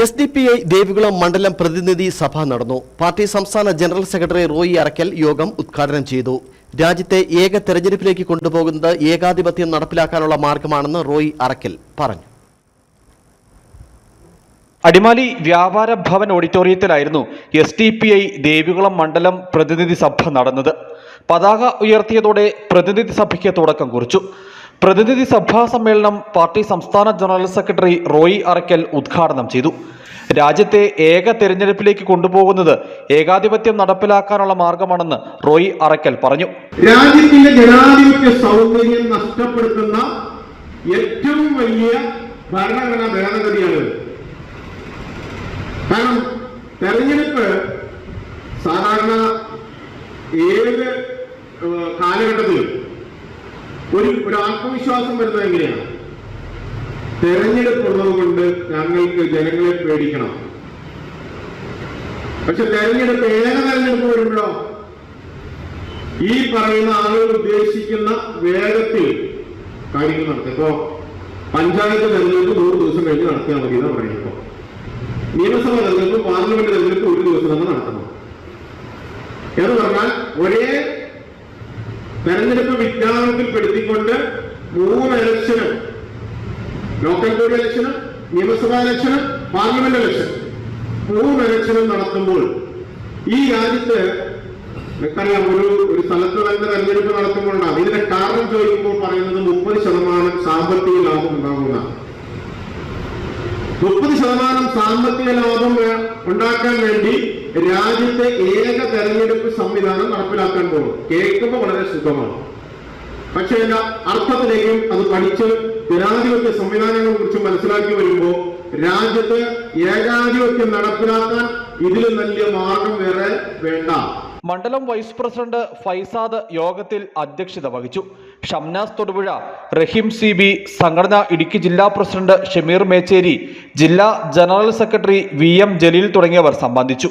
S D P I Devikulam മണ്ഡലം പ്രതിനിധി സഭ നടന്നു. പാർട്ടി സംസ്ഥാന ജനറൽ സെക്രട്ടറി റോയി അറക്കൽ യോഗം ഉദ്ഘാടനം ചെയ്തു. രാജ്യത്തെ ഏക തെരഞ്ഞെടുപ്പിലേക്ക് കൊണ്ടുപോകുന്നത് ഏകാധിപത്യം നടപ്പിലാക്കാനുള്ള മാർഗമാണെന്ന് റോയി അറക്കൽ പറഞ്ഞു. അടിമാലി വ്യാപാര ഭവൻ ഓഡിറ്റോറിയത്തിലായിരുന്നു S D P I Devikulam മണ്ഡലം പ്രതിനിധി സഭ നടന്നത്. പതാക ഉയർത്തിയതോടെ പ്രതിനിധി സഭയ്ക്ക് തുടക്കം കുറിച്ചു. പ്രതിനിധി സഭാ സമ്മേളനം പാർട്ടി സംസ്ഥാന ജനറൽ സെക്രട്ടറി റോയി അറക്കൽ ഉദ്ഘാടനം ചെയ്തു. രാജ്യത്തെ ഏക തെരഞ്ഞെടുപ്പിലേക്ക് കൊണ്ടുപോകുന്നത് ഏകാധിപത്യം നടപ്പിലാക്കാനുള്ള മാർഗമാണെന്ന് റോയി അറക്കൽ പറഞ്ഞു. രാജ്യത്തിന്റെ ജനാധിപത്യ സൗന്ദര്യം നഷ്ടപ്പെടുത്തുന്ന ഏറ്റവും വലിയ ഭരണഘടനാ ഭേദഗതിയാണ് കാരണം തെരഞ്ഞെടുപ്പ് സാധാരണ ഏത് കാലഘട്ടത്തിലും ഒരു ഒരു ആത്മവിശ്വാസം വരുന്നത് എങ്ങനെയാണ്? തെരഞ്ഞെടുപ്പ് ഉള്ളത് കൊണ്ട് ഞങ്ങൾക്ക് ജനങ്ങളെ പേടിക്കണം. പക്ഷെ തെരഞ്ഞെടുപ്പ് ഏക തെരഞ്ഞെടുപ്പ് വരുമ്പോഴോ? ഈ പറയുന്ന ആളുകൾ ഉദ്ദേശിക്കുന്ന വേഗത്തിൽ കാര്യങ്ങൾ നടത്തും ഇപ്പോ പഞ്ചായത്ത് തെരഞ്ഞെടുപ്പ് നൂറ് ദിവസം കഴിഞ്ഞ് നടത്തിയാൽ മതി എന്നാണ് ഇപ്പോ. നിയമസഭാ തെരഞ്ഞെടുപ്പ് പാർലമെന്റ് തെരഞ്ഞെടുപ്പ് ഒരു ദിവസം തന്നെ നടത്തണം. എന്ന് പറഞ്ഞാൽ ഒരേ തെരഞ്ഞെടുപ്പ് വിജ്ഞാപനത്തിൽ പെടുത്തിക്കൊണ്ട് മൂന്ന് ഇലക്ഷനും ലോക്കൽ ബോഡി ഇലക്ഷനും നിയമസഭാ ഇലക്ഷനും പാർലമെന്റ് ഇലക്ഷൻ മൂന്ന് ഇലക്ഷനും നടത്തുമ്പോൾ ഈ രാജ്യത്ത് നമുക്കറിയാം ഒരു ഒരു സ്ഥലത്ത് തന്നെ തെരഞ്ഞെടുപ്പ് നടത്തുമ്പോഴാണ് ഇതിന്റെ കാരണം ചോദിക്കുമ്പോൾ പറയുന്നത് മുപ്പത് ശതമാനം സാമ്പത്തിക ലാഭം ഉണ്ടാകുന്ന. മുപ്പത് ശതമാനം സാമ്പത്തിക ലാഭം ഉണ്ടാക്കാൻ വേണ്ടി രാജ്യത്തെ ഏക തെരഞ്ഞെടുപ്പ് സംവിധാനം നടപ്പിലാക്കാൻ പോകും. കേൾക്കുമ്പോൾ വളരെ സുഖമാണ്. പക്ഷെ എന്താ അർത്ഥത്തിലേക്കും അത് പഠിച്ച് ജനാധിപത്യ സംവിധാനങ്ങളെ കുറിച്ച് മനസ്സിലാക്കി വരുമ്പോൾ രാജ്യത്ത് ഏകാധിപത്യം നടപ്പിലാക്കാൻ ഇതിൽ നല്ല മാർഗം വേറെ വേണ്ട. മണ്ഡലം വൈസ് പ്രസിഡന്റ് ഫൈസാദ് യോഗത്തിൽ അധ്യക്ഷത വഹിച്ചു. ഷംനാസ് തൊടുപുഴ റഹീം സി ബി സംഘടന ഇടുക്കി ജില്ലാ പ്രസിഡന്റ് ഷമീർ മേച്ചേരി ജില്ലാ general secretary V M Jaleel തുടങ്ങിയവർ സംബന്ധിച്ചു.